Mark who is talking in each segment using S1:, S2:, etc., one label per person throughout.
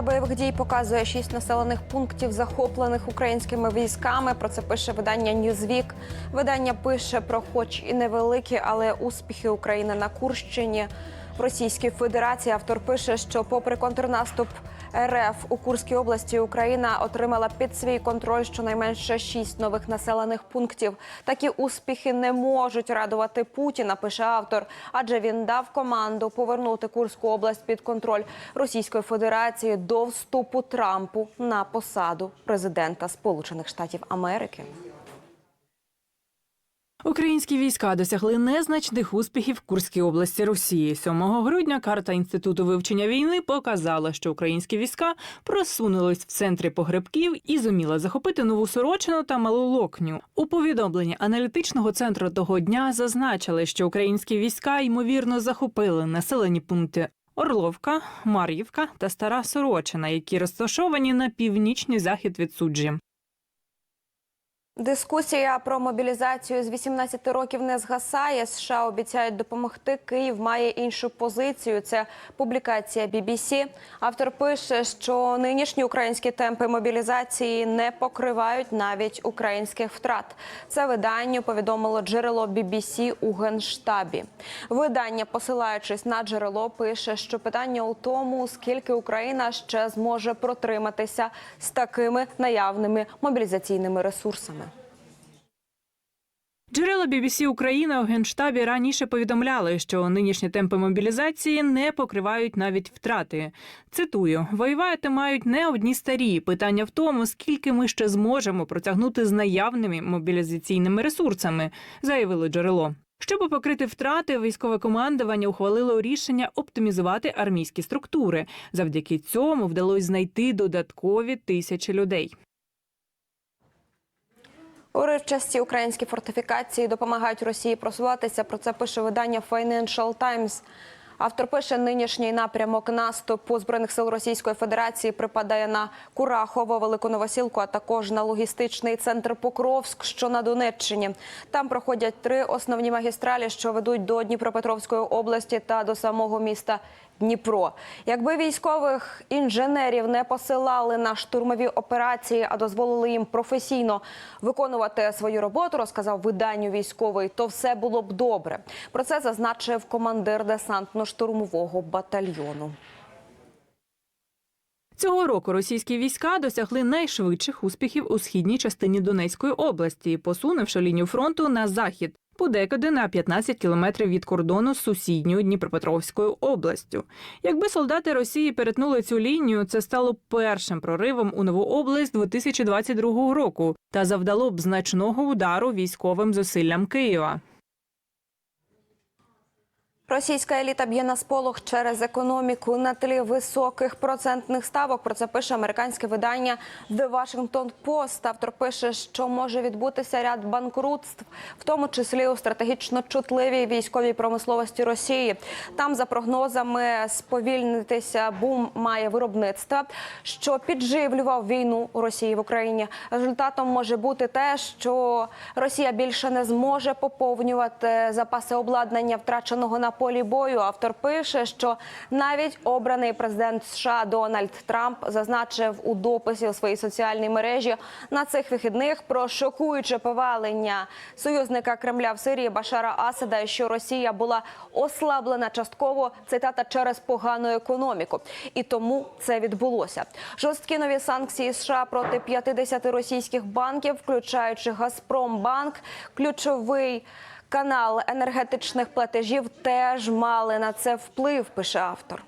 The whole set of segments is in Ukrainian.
S1: Карта бойових дій показує шість населених пунктів, захоплених українськими військами. Про це пише видання Ньюзвік. Видання пише про, хоч і невеликі, але успіхи України на Курщині. В Російській Федерації автор пише, що, попри контрнаступ РФ у Курській області, Україна отримала під свій контроль щонайменше шість нових населених пунктів. Такі успіхи не можуть радувати Путіна, пише автор, адже він дав команду повернути Курську область під контроль Російської Федерації до вступу Трампу на посаду президента Сполучених Штатів Америки.
S2: Українські війська досягли незначних успіхів в Курській області Росії. 7 грудня карта інституту вивчення війни показала, що українські війська просунулись в центрі погребків і зуміли захопити нову сорочину та малу локню. У повідомленні аналітичного центру того дня зазначили, що українські війська ймовірно захопили населені пункти. Орловка, Мар'ївка та Стара Сорочина, які розташовані на північний захід від суджі.
S1: Дискусія про мобілізацію з 18 років не згасає. США обіцяють допомогти. Київ має іншу позицію. Це публікація BBC. Автор пише, що нинішні українські темпи мобілізації не покривають навіть українських втрат. Це виданню повідомило джерело BBC у генштабі. Видання, посилаючись на джерело, пише, що питання у тому, скільки Україна ще зможе протриматися з такими наявними мобілізаційними ресурсами.
S2: Джерела BBC Україна у генштабі раніше повідомляли, що нинішні темпи мобілізації не покривають навіть втрати. Цитую: воювати мають не одні старі. Питання в тому, скільки ми ще зможемо протягнути з наявними мобілізаційними ресурсами, заявило джерело. Щоб покрити втрати, військове командування ухвалило рішення оптимізувати армійські структури. Завдяки цьому вдалося знайти додаткові тисячі людей.
S1: Уривчасті українські фортифікації допомагають Росії просуватися. Про це пише видання Financial Times. Автор пише, нинішній напрямок наступу збройних сил Російської Федерації припадає на Курахово, Велику Новосілку, а також на логістичний центр Покровськ, що на Донеччині. Там проходять три основні магістралі, що ведуть до Дніпропетровської області та до самого міста Дніпро. Якби військових інженерів не посилали на штурмові операції, а дозволили їм професійно виконувати свою роботу, розказав виданню військовий, то все було б добре. Про це зазначив командир десантно-штурмового батальйону.
S2: Цього року російські війська досягли найшвидших успіхів у східній частині Донецької області, посунувши лінію фронту на захід. Подекуди на 15 кілометрів від кордону з сусідньою Дніпропетровською областю. Якби солдати Росії перетнули цю лінію, це стало першим проривом у нову область 2022 року та завдало б значного удару військовим зусиллям Києва.
S1: Російська еліта б'є на сполох через економіку на тлі високих процентних ставок. Про це пише американське видання The Washington Post. Автор пише, що може відбутися ряд банкрутств, в тому числі у стратегічно чутливій військовій промисловості Росії. Там, за прогнозами, сповільнитися бум має виробництва, що підживлював війну Росії в Україні. Результатом може бути те, що Росія більше не зможе поповнювати запаси обладнання, втраченого на полі бою. Автор пише, що навіть обраний президент США Дональд Трамп зазначив у дописі у своїй соціальній мережі на цих вихідних про шокуюче повалення союзника Кремля в Сирії Башара Асада, що Росія була ослаблена частково цитата через погану економіку, і тому це відбулося. Жорсткі нові санкції США проти 50 російських банків, включаючи Газпромбанк, ключовий. Канал енергетичних платежів теж мали на це вплив, пише автор.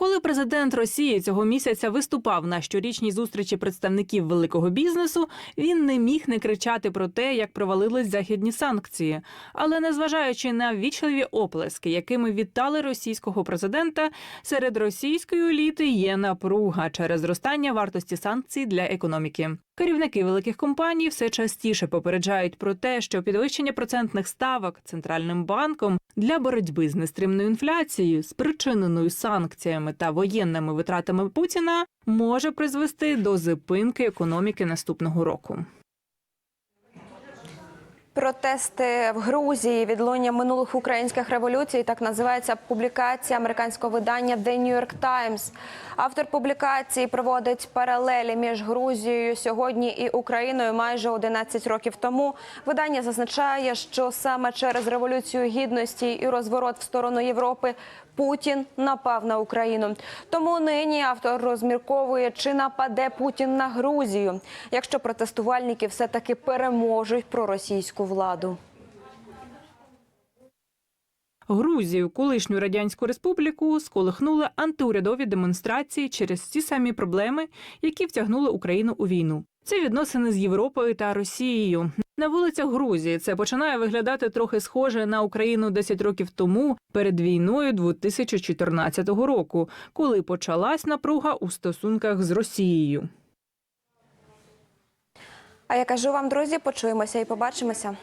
S2: Коли президент Росії цього місяця виступав на щорічній зустрічі представників великого бізнесу, він не міг не кричати про те, як провалились західні санкції. Але незважаючи на вічливі оплески, якими вітали російського президента, серед російської еліти є напруга через зростання вартості санкцій для економіки. Керівники великих компаній все частіше попереджають про те, що підвищення процентних ставок центральним банком для боротьби з нестримною інфляцією, спричиненою санкціями та воєнними витратами Путіна, може призвести до зупинки економіки наступного року.
S1: Протести в Грузії відлуння минулих українських революцій. Так називається публікація американського видання The New York Times. Автор публікації проводить паралелі між Грузією сьогодні і Україною майже 11 років тому. Видання зазначає, що саме через революцію гідності і розворот в сторону Європи Путін напав на Україну. Тому нині автор розмірковує, чи нападе Путін на Грузію, якщо протестувальники все таки переможуть проросійську владу.
S2: Грузію, колишню радянську республіку, сколихнули антиурядові демонстрації через ті самі проблеми, які втягнули Україну у війну. Це відносини з Європою та Росією. На вулицях Грузії це починає виглядати трохи схоже на Україну 10 років тому перед війною 2014 року, коли почалась напруга у стосунках з Росією.
S1: А я кажу вам, друзі, почуємося і побачимося.